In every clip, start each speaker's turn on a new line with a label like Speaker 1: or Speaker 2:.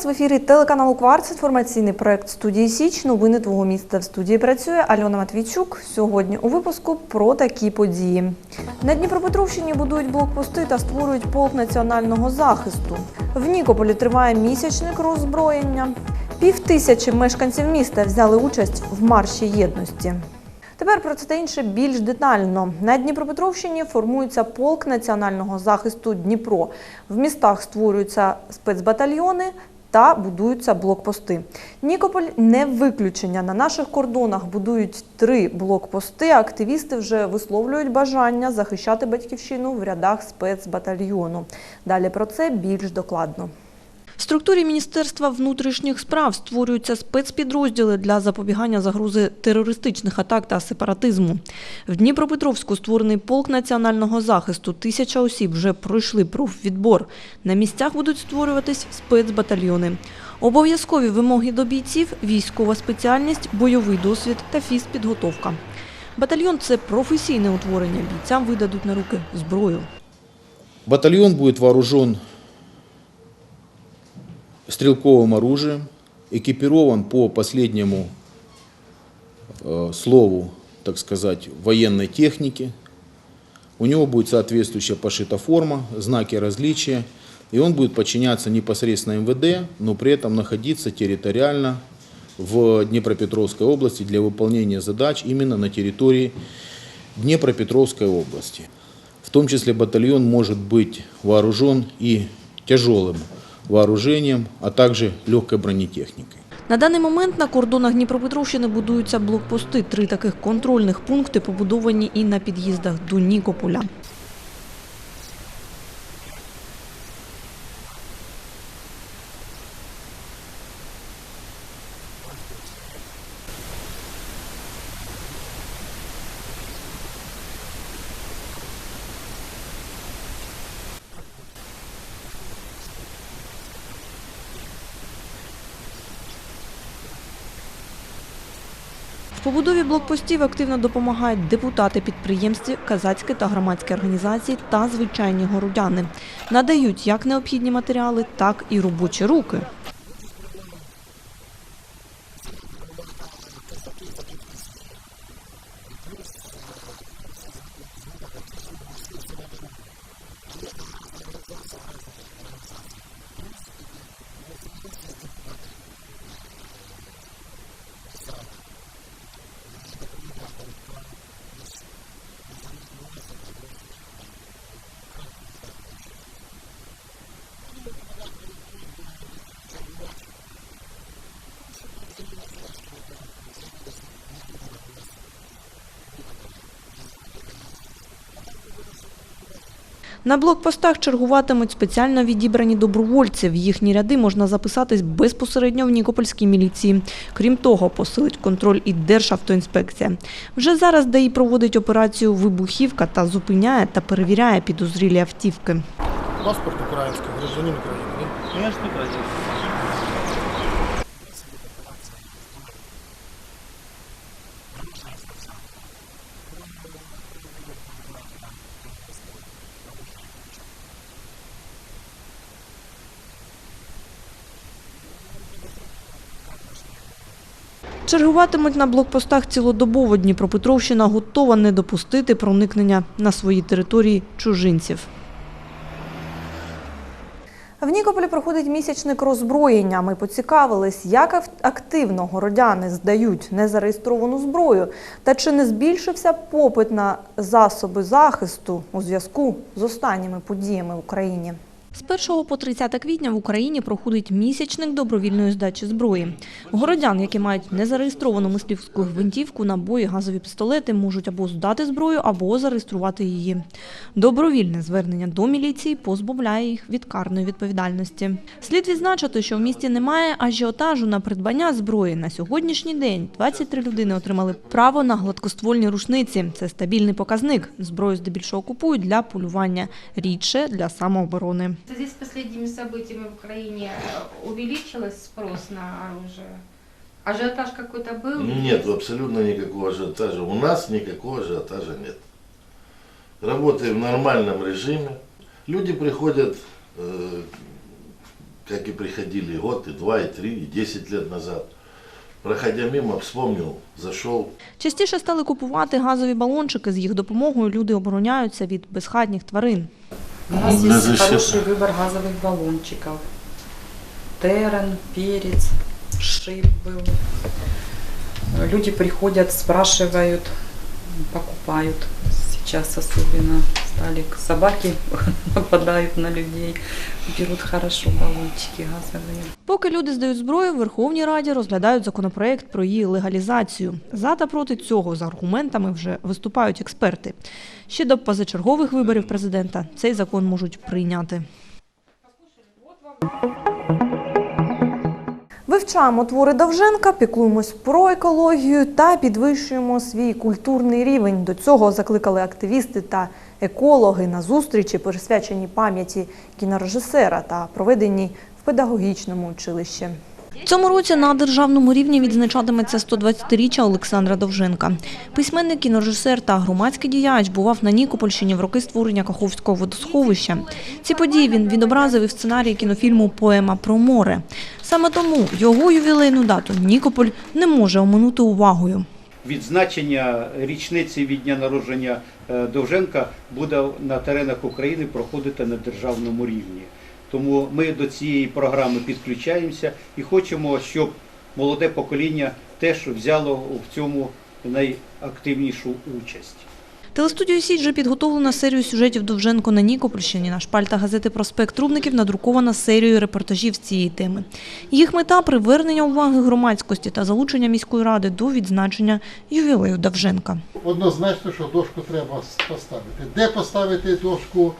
Speaker 1: час в ефірі телеканалу Кварц. Інформаційний проект студії Січ. Новини твого міста в студії працює Альона Матвійчук. Сьогодні у випуску про такі події. На Дніпропетровщині будують блокпости та створюють полк національного захисту. В Нікополі триває місячник роззброєння. Пів тисячі мешканців міста взяли участь в марші єдності. Тепер про це та інше більш детально. На Дніпропетровщині формується полк національного захисту Дніпро. В містах створюються спецбатальйони та будуються блокпости. Нікополь не виключення. На наших кордонах будують три блокпости. Активісти вже висловлюють бажання захищати батьківщину в рядах спецбатальйону. Далі про це більш докладно. В структурі Міністерства внутрішніх справ створюються спецпідрозділи для запобігання загрози терористичних атак та сепаратизму. В Дніпропетровську створений полк національного захисту. Тисяча осіб вже пройшли профвідбор. На місцях будуть створюватись спецбатальйони. Обов'язкові вимоги до бійців – військова спеціальність, бойовий досвід та фізпідготовка. Батальйон – це професійне утворення. Бійцям видадуть на руки зброю.
Speaker 2: Батальон будет вооружен стрелковым оружием, экипирован по последнему э, слову, так сказать, военной техники. У него будет соответствующая пошита форма, знаки различия, и он будет подчиняться непосредственно МВД, но при этом находиться территориально в Днепропетровской области для выполнения задач именно на территории Днепропетровской области. В том числе батальон может быть вооружен и тяжелым вооружением, а также легкой бронетехникой.
Speaker 1: На даний момент на кордонах Дніпропетровщини будуються блокпости. Три таких контрольних пункти побудовані і на під'їздах до Нікополя. Побудові блокпостів активно допомагають депутати підприємстві, казацькі та громадські організації та звичайні городяни. Надають як необхідні матеріали, так і робочі руки. На блокпостах чергуватимуть спеціально відібрані добровольці. В їхні ряди можна записатись безпосередньо в Нікопольській міліції. Крім того, посилить контроль і Державтоінспекція. Вже зараз ДАІ проводить операцію «Вибухівка» та зупиняє та перевіряє підозрілі автівки.
Speaker 3: Паспорт український, гражданин Украины, да?
Speaker 1: Чергуватимуть на блокпостах цілодобово. Дніпропетровщина готова не допустити проникнення на свої території чужинців. В Нікополі проходить місячник роззброєння. Ми поцікавились, як активно городяни здають незареєстровану зброю та чи не збільшився попит на засоби захисту у зв'язку з останніми подіями в Україні. З 1 по 30 квітня в Україні проходить місячник добровільної здачі зброї. Городян, які мають незареєстровану мисливську гвинтівку, набої, газові пістолети, можуть або здати зброю, або зареєструвати її. Добровільне звернення до міліції позбавляє їх від карної відповідальності. Слід відзначити, що в місті немає ажіотажу на придбання зброї. На сьогоднішній день 23 людини отримали право на гладкоствольні рушниці. Це стабільний показник. Зброю здебільшого купують для полювання, рідше для самооборони.
Speaker 4: В связи с последними событиями в Украине э, увеличилось спрос на оружие? Ажиотаж какой-то был?
Speaker 5: Нет, абсолютно никакого ажиотажа. У нас никакого ажиотажа нет. Работаем в нормальном режиме. Люди приходят э, как и приходили год, и два, и три, и десять лет назад. Проходя мимо, вспомнил, зашел,
Speaker 1: Частіше стали купувати газові балончики. З їх допомогою люди обороняються від безхатніх тварин.
Speaker 6: У нас
Speaker 5: Для
Speaker 6: есть
Speaker 5: защиты.
Speaker 6: хороший выбор газовых баллончиков. Терен, перец, шип был. Люди приходят, спрашивают, покупают. Сейчас особенно стали собаки нападают на людей, берут хорошо баллончики газовые.
Speaker 1: Поки люди здають зброю, в Верховній Раді розглядають законопроект про її легалізацію. За та проти цього з аргументами вже виступають експерти. Ще до позачергових виборів президента цей закон можуть прийняти. Вивчаємо твори Довженка, піклуємось про екологію та підвищуємо свій культурний рівень. До цього закликали активісти та екологи на зустрічі, присвячені пам'яті кінорежисера та проведеній в педагогічному училищі. Цьому році на державному рівні відзначатиметься 120-річчя Олександра Довженка. Письменник, кінорежисер та громадський діяч бував на Нікопольщині в роки створення Каховського водосховища. Ці події він відобразив і в сценарії кінофільму Поема про море. Саме тому його ювілейну дату Нікополь не може оминути увагою.
Speaker 7: Відзначення річниці від дня народження е, Довженка буде на теренах України проходити на державному рівні. Тому ми до цієї програми підключаємося і хочемо, щоб молоде покоління теж взяло в цьому найактивнішу участь.
Speaker 1: Телестудією «Січ» вже підготовлена серію сюжетів Довженко на Нікопольщині. На шпальтах газети «Проспект Рубників» надрукована серією репортажів з цієї теми. Їх мета – привернення уваги громадськості та залучення міської ради до відзначення ювілею Довженка.
Speaker 3: Однозначно, що дошку треба поставити. Де поставити дошку,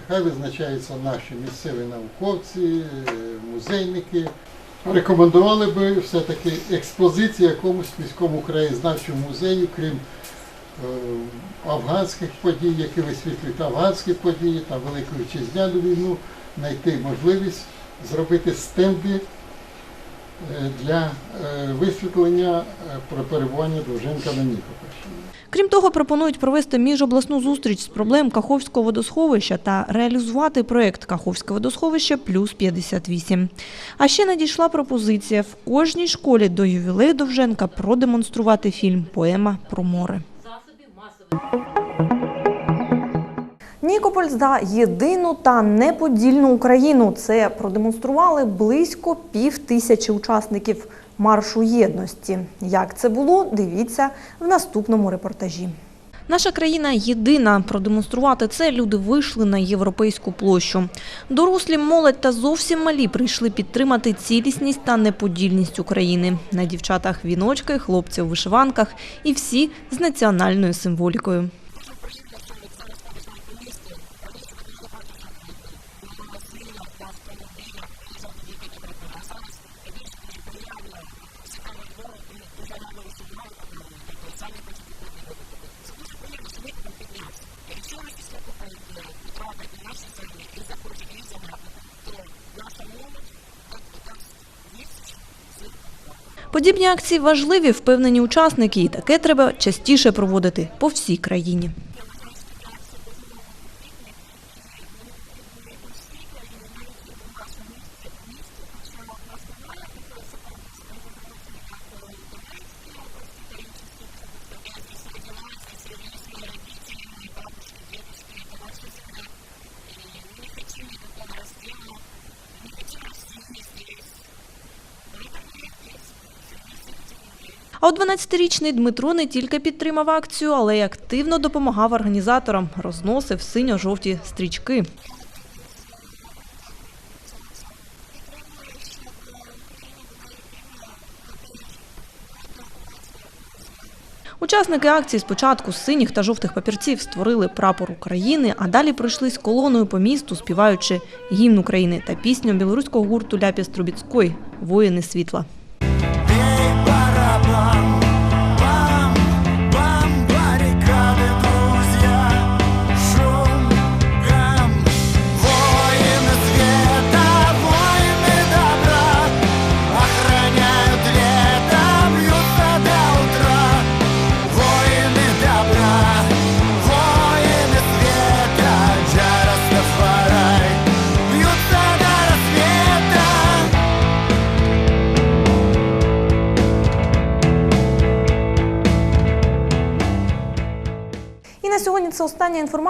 Speaker 3: нехай визначаються наші місцеві науковці, е, музейники. Рекомендували би все-таки експозицію якомусь міському краєзнавчому музею, крім е, афганських подій, які висвітлюють афганські події та Велику Вітчизняну війну, знайти можливість зробити стенди для е, висвітлення е, про перебування Довженка на Нікопольщині.
Speaker 1: Крім того, пропонують провести міжобласну зустріч з проблем Каховського водосховища та реалізувати проєкт Каховське водосховище плюс 58. А ще надійшла пропозиція в кожній школі до ювілею Довженка продемонструвати фільм Поема про море. Нікополь за єдину та неподільну Україну. Це продемонстрували близько пів тисячі учасників маршу єдності. Як це було, дивіться в наступному репортажі. Наша країна єдина. Продемонструвати це люди вийшли на європейську площу. Дорослі, молодь та зовсім малі прийшли підтримати цілісність та неподільність України. На дівчатах віночки, хлопці у вишиванках і всі з національною символікою. Подібні акції важливі, впевнені учасники, і таке треба частіше проводити по всій країні. А от 12-річний Дмитро не тільки підтримав акцію, але й активно допомагав організаторам, розносив синьо-жовті стрічки. Учасники акції спочатку з синіх та жовтих папірців створили прапор України, а далі пройшлись колоною по місту, співаючи гімн України та пісню білоруського гурту Ляпіс Трубіцької Воїни світла.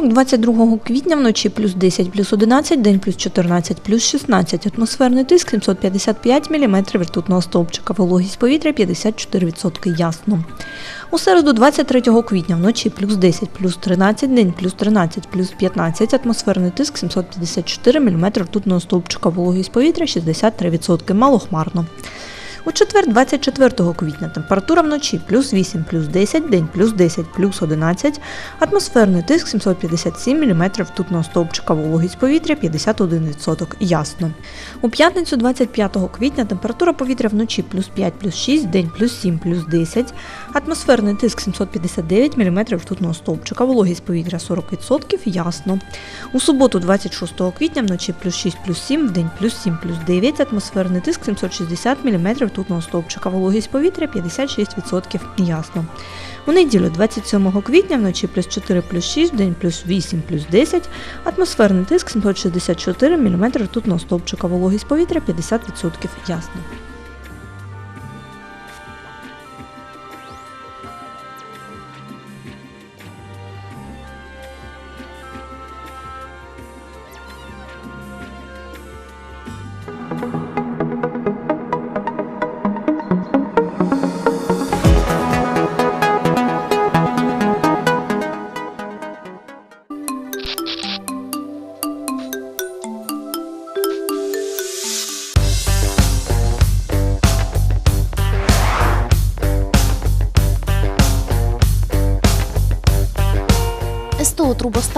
Speaker 1: Вівторок, 22 квітня, вночі плюс 10, плюс 11, день плюс 14, плюс 16, атмосферний тиск 755 мм ртутного стовпчика, вологість повітря 54% ясно. У середу, 23 квітня, вночі плюс 10, плюс 13, день плюс 13, плюс 15, атмосферний тиск 754 мм ртутного стовпчика, вологість повітря 63%, малохмарно. У четвер, 24 квітня, температура вночі плюс 8, плюс 10, день плюс 10, плюс 11, атмосферний тиск 757 мм ртутного стовпчика, вологість повітря 51%, ясно. У п'ятницю, 25 квітня, температура повітря вночі плюс 5, плюс 6, день плюс 7, плюс 10, атмосферний тиск 759 мм ртутного стовпчика, вологість повітря 40%, ясно. У суботу, 26 квітня, вночі плюс 6, плюс 7, вдень плюс 7, плюс 9, атмосферний тиск 760 мм ртутного стовпчика, вологість повітря 56%, ясно. У неділю, 27 квітня, вночі плюс 4, плюс 6, день плюс 8, плюс 10, атмосферний тиск 764 мм ртутного стовпчика, вологість повітря 50%, ясно.